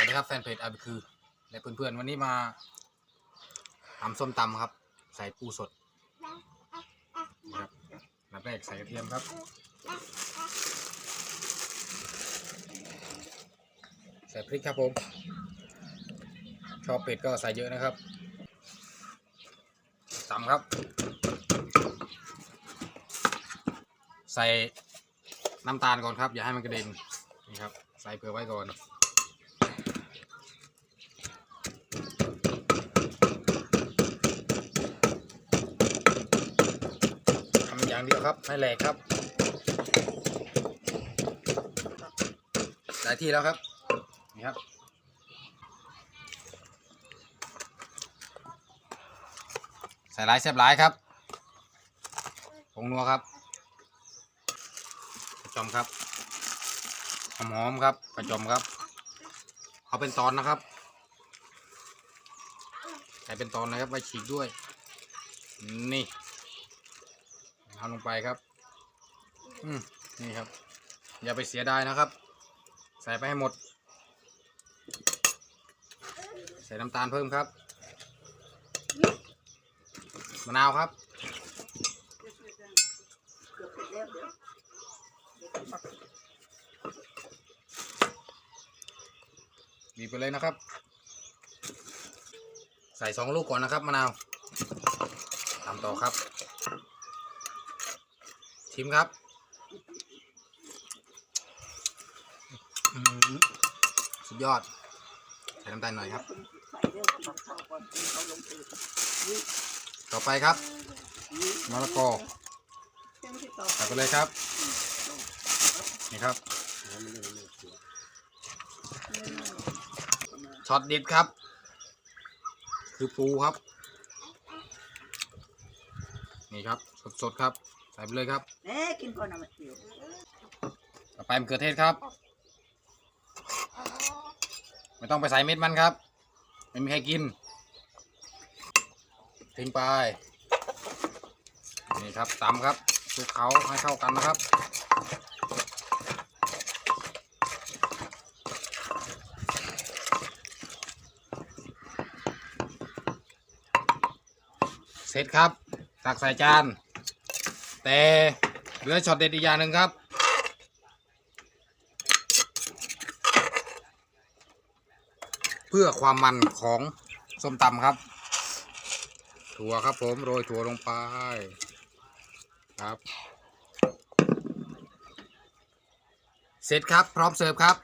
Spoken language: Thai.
วัสดีครับแฟนเพจอาบีคือและเพื่อนๆวันนี้มาทำส้มตำครับ ใส่ปูสดนะครับน้ำแรกใส่กระเทียมครับ ใส่พริกครับผม ชอบเป็ดก็ใส่เยอะนะครับตำครับ ใส่น้ำตาลก่อนครับ อย่าให้มันกระเด็นนี่ครับ ใส่เผื่อไว้ก่อน อย่างเดียวครับให้แหลกครับได้ที่แล้วครับ นี่ครับ ใส่หลายแซ่บหลายครับผงนัวครับกระจอมครับหอมหอมครับกระจอมครับ เอาเป็นตอนนะครับ ใส่เป็นตอนนะครับไว้ฉีกด้วย นี่ ทำลงไปครับ อืมนี่ครับ อย่าไปเสียดายนะครับ ใส่ไปให้หมด ใส่น้ำตาลเพิ่มครับมะนาวครับบีบไปเลยนะครับ ใส่สองลูกก่อนนะครับมะนาวทำต่อครับ ชิมครับสุดยอด ใส่น้ำตาลหน่อยครับ ต่อไปครับมะละกอใส่ไปเลยครับ นี่ครับ ช็อตเด็ดครับ คือปูครับ นี่ครับ สดๆครับ ใส่ไปเลยครับเอ๊ะกินก่อนนะมันเดี๋ยวต่อไปมะเขือเทศครับ ไม่ต้องไปใส่เม็ดมันครับ ไม่มีใครกิน ทิ้งไป นี่ครับตำครับคลุกเขาให้เข้ากันนะครับเสร็จครับตักใส่จาน แต่เหลือช็อตเด็ดอีกอย่างหนึ่งครับเพื่อความมันของส้มตำครับ ถั่วครับผมโรยถั่วลงไปครับ เสร็จครับพร้อมเสิร์ฟครับ